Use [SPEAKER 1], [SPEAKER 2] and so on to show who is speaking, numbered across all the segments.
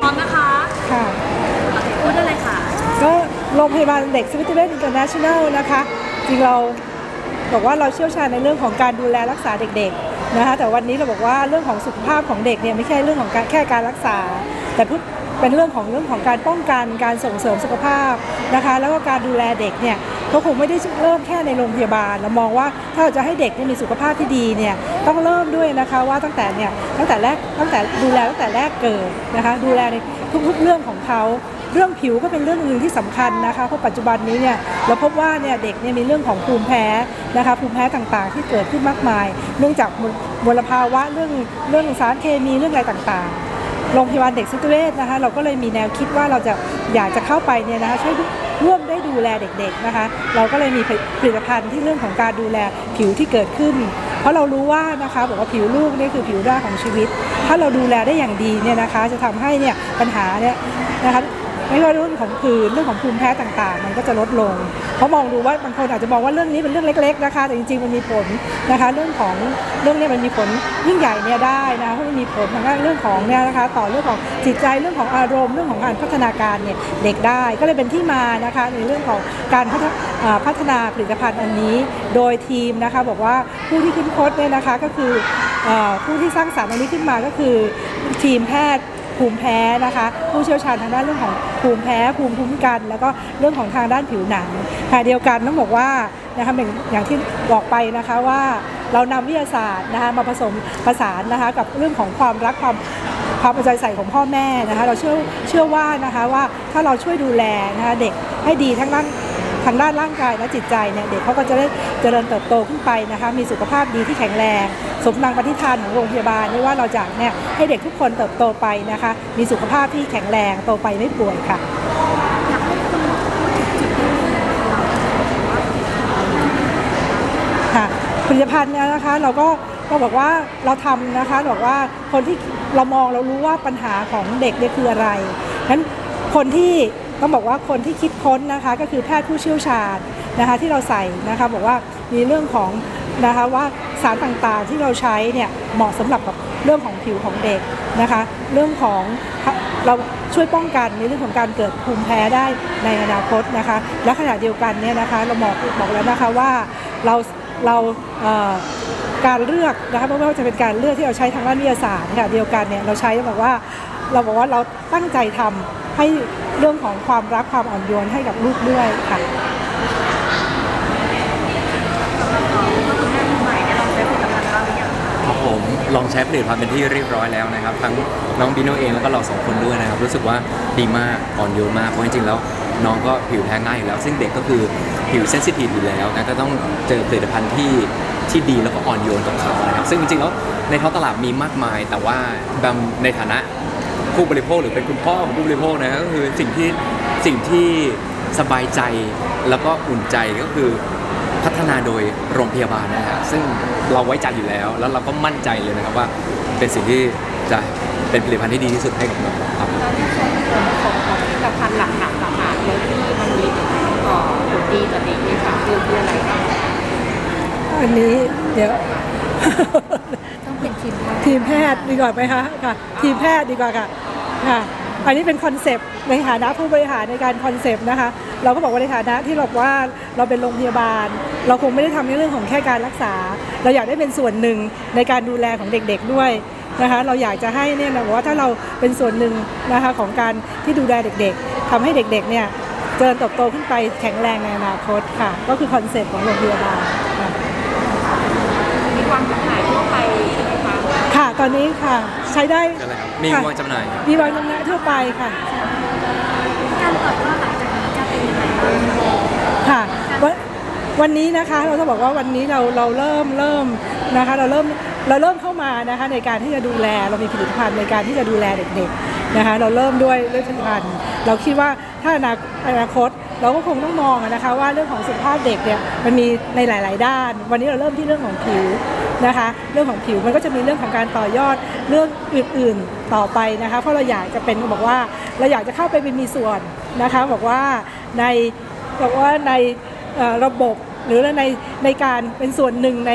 [SPEAKER 1] พร้อมนะคะ
[SPEAKER 2] ค่ะ
[SPEAKER 1] พูดได้เลยค่ะ
[SPEAKER 2] ก็โรงพยาบาลเด็กสวิตเซอร์แลนด์อินเตอร์เนชั่นแนลนะคะ จริงเราบอกว่าเราเชี่ยวชาญในเรื่องของการดูแลรักษาเด็กๆนะคะแต่วันนี้เราบอกว่าเรื่องของสุขภาพของเด็กเนี่ยไม่ใช่เรื่องของการแค่การรักษา แต่พูดเป็นเรื่องของเรื่องของการป้องกันการส่งเสริมสุขภาพนะคะ แล้วก็การดูแลเด็กเนี่ย ก็คงไม่ได้เริ่มแค่ในโรงพยาบาลเรามองว่าถ้าเราจะให้เด็กมีสุขภาพที่ดีเนี่ยต้องเริ่มด้วยนะคะว่าตั้งแต่เนี่ยตั้งแต่แรกตั้งแต่ดูแลตั้งแต่แรกเกิดนะคะดูแลในทุกๆเรื่องของเขาเรื่องผิวก็เป็นเรื่องหนึ่งที่สำคัญนะคะเพราะปัจจุบันนี้เนี่ยเราพบว่าเนี่ยเด็กเนี่ยมีเรื่องของภูมิแพ้นะคะภูมิแพ้ต่างๆ ที่เกิดขึ้นมากมาย เนื่องจากมลมลภาวะเรื่องเรื่องสารเคมีเรื่องอะไรต่างๆโรงพยาบาลเด็กซิตุเวชนะคะเราก็เลยมีแนวคิดว่าเราจะอยากจะเข้าไปเนี่ยนะคะช่วย ร่วมได้ดูแลเด็กๆนะคะ เราก็เลยมีผลิตภัณฑ์ที่เรื่องของการดูแลผิวที่เกิดขึ้น เพราะเรารู้ว่านะคะบอกว่าผิวลูกนี่คือผิวด้าของชีวิต ถ้าเราดูแลได้อย่างดีเนี่ยนะคะ จะทำให้เนี่ยปัญหาเนี่ยนะคะ ไม่ว่าเรื่องของผื่นเรื่องของภูมิแพ้ต่างๆ มันก็จะลดลงเพราะมองดูว่าบางคนอาจจะมองว่าเรื่องนี้เป็นเรื่องเล็ก ๆ นะคะ แต่จริงๆมันมีผลนะคะ เรื่องของเรื่องนี้มันมีผลยิ่งใหญ่เนี่ยได้นะเพราะมันมีผลทางด้านเรื่องของเนี่ยนะคะ ต่อเรื่องของจิตใจเรื่องของอารมณ์เรื่องของการพัฒนาการเนี่ยเด็กได้ก็เลยเป็นที่มานะคะในเรื่องของการพัฒพัฒนาผลิตภัณฑ์อันนี้ โดยทีมนะคะบอกว่าผู้ที่คิดค้นเนี่ยนะคะก็คือเอ่อผู้ที่สร้างสรรค์อันนี้ขึ้นมาก็คือทีมแพทย์ ภูมิแพ้นะคะ ผู้เชี่ยวชาญทางด้านเรื่องของภูมิแพ้ภูมิคุ้มกัน แล้วก็เรื่องของทางด้านผิวหนังขณะเดียวกันต้องบอกว่านะคะอย่างอย่างที่บอกไปนะคะว่าเรานำวิทยาศาสตร์นะคะมาผสมผสานนะคะกับเรื่องของความรักความความเอาใจใส่ของพ่อแม่นะคะ เราเชื่อเชื่อว่านะคะว่าถ้าเราช่วยดูแลนะคะเด็กให้ดีทั้งด้าน ทางด้านร่างกายและจิตใจเนี่ยเด็กเขาก็จะได้เจริญเติบโตขึ้นไปนะคะ มีสุขภาพดีที่แข็งแรง สมนางปฏิฐานของโรงพยาบาลไม่ว่าเราจะเนี่ยให้เด็กทุกคนเติบโตไปนะคะ มีสุขภาพที่แข็งแรงโตไปไม่ป่วยค่ะค่ะผลิตภัณฑ์เนี่ยนะคะเราก็เราบอกว่าเราทำนะคะบอกว่าคนที่เรามองเรารู้ว่าปัญหาของเด็กเนี่ยคืออะไรนั้นคนที่ ต้องบอกว่าคนที่คิดค้นนะคะก็คือแพทย์ผู้เชี่ยวชาญนะคะที่เราใส่นะคะบอกว่ามีเรื่องของนะคะว่าสารต่างๆที่เราใช้เนี่ยเหมาะสำหรับกับเรื่องของผิวของเด็กนะคะ เรื่องของเราช่วยป้องกันในเรื่องของการเกิดภูมิแพ้ได้ในอนาคตนะคะ และขณะเดียวกันเนี่ยนะคะเราบอกบอกแล้วนะคะว่าเราเราเอ่อการเลือกนะคะไม่ว่าจะเป็นการเลือกที่เราใช้ทางด้านวิทยาศาสตร์ค่ะเดียวกันเนี่ยเราใช้แบบว่าเราบอกว่าเราตั้งใจทำ ให้เรื่องของความรักความอ่อนโยนให้กับลูกด้วยค่ะ
[SPEAKER 3] ผมลองใช้ผลิตภัณฑ์เป็นที่เรียบร้อยแล้วนะครับ ทั้งน้องบิโนเองแล้วก็เราสองคนด้วยนะครับ รู้สึกว่าดีมากอ่อนโยนมากเพราะจริงๆแล้วน้องก็ผิวแพ้ง่ายอยู่แล้ว ซึ่งเด็กก็คือผิวเซนซิทีฟอยู่แล้วนะก็ต้องเจอผลิตภัณฑ์ที่ที่ดีแล้วก็อ่อนโยนกับเขานะครับซึ่งจริงๆแล้วในท้องตลาดมีมากมาย แต่ว่าแบมในฐานะ ผู้บริโภคหรือเป็นคุณพ่อของผู้บริโภคนะก็คือสิ่งที่สิ่งที่สบายใจแล้วก็อุ่นใจก็คือพัฒนาโดยโรงพยาบาลนะฮะซึ่งเราไว้ใจอยู่แล้ว แล้วเราก็มั่นใจเลยนะครับว่า เป็นสิ่งที่จะเป็นผลิตภัณฑ์ที่ดีที่สุดให้กับน้องครับ
[SPEAKER 1] ของผลิตภัณฑ์หลักๆหลักๆเลยที่มันมีผลต่อผลดีต่อเด็กนี่ค่ะคือคืออะไรบ้าง
[SPEAKER 2] อันนี้เดี๋ยว
[SPEAKER 1] ทีมแพทย์
[SPEAKER 2] ดีกว่าไหมคะค่ะ ทีมแพทย์ดีกว่าค่ะค่ะ อันนี้เป็นคอนเซปต์ในฐานะผู้บริหารในการคอนเซปต์นะคะ เราก็บอกว่าในฐานะที่เราบอกว่าเราเป็นโรงพยาบาล เราคงไม่ได้ทำในเรื่องของแค่การรักษา เราอยากได้เป็นส่วนหนึ่งในการดูแลของเด็กๆด้วยนะคะ เราอยากจะให้เนี่ยนะว่าถ้าเราเป็นส่วนหนึ่งนะคะของการที่ดูแลเด็กๆทำให้เด็กๆเนี่ยเจริญเติบโตขึ้นไปแข็งแรงในอนาคตค่ะ ก็คือคอนเซปต์ของโรงพยาบาลค่ะ
[SPEAKER 1] มีความจำหน่ายทั่วไปใช่ไหมคะ
[SPEAKER 2] ค่ะ ต อนนี้ค่ะ ใช้ได้
[SPEAKER 3] ใช่เลยครับมี
[SPEAKER 2] ค่ะ
[SPEAKER 3] วางจำหน่าย
[SPEAKER 2] มีวางจำหน่ายทั่วไปค่ะ
[SPEAKER 1] การต่อยอดหลังจากนี้จะเป็นยังไงบ้าง
[SPEAKER 2] ค่ะวันวันนี้นะคะเราต้องบอกว่าวันนี้เราเราเริ่มเริ่มนะคะเราเริ่มเราเริ่มเข้ามานะคะในการที่จะดูแลเรามีผลิตภัณฑ์ในการที่จะดูแลเด็กๆนะคะเราเริ่มด้วยด้วยผลิตภัณฑ์เราคิดว่าถ้าอนาอนาคตเราก็คงต้องมองอะนะคะว่าเรื่องของสุขภาพเด็กเนี่ยมันมีในหลาย ๆ ด้าน วันนี้เราเริ่มที่เรื่องของผิว นะคะ เรื่องของผิวมันก็จะมีเรื่องของการต่อยอดเรื่องอื่นๆต่อไปนะคะ เพราะเราอยากจะเป็นบอกว่าเราอยากจะเข้าไปเป็นมีส่วนนะคะ บอกว่าในบอกว่าในระบบหรือในในการเป็นส่วนหนึ่งใน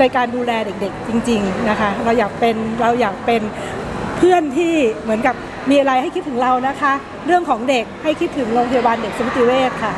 [SPEAKER 2] ในการดูแลเด็กๆ จริง ๆนะคะ เราอยากเป็นเราอยากเป็นเพื่อนที่เหมือนกับมีอะไรให้คิดถึงเรานะคะ เรื่องของเด็กให้คิดถึงโรงพยาบาลเด็กสมิติเวชค่ะ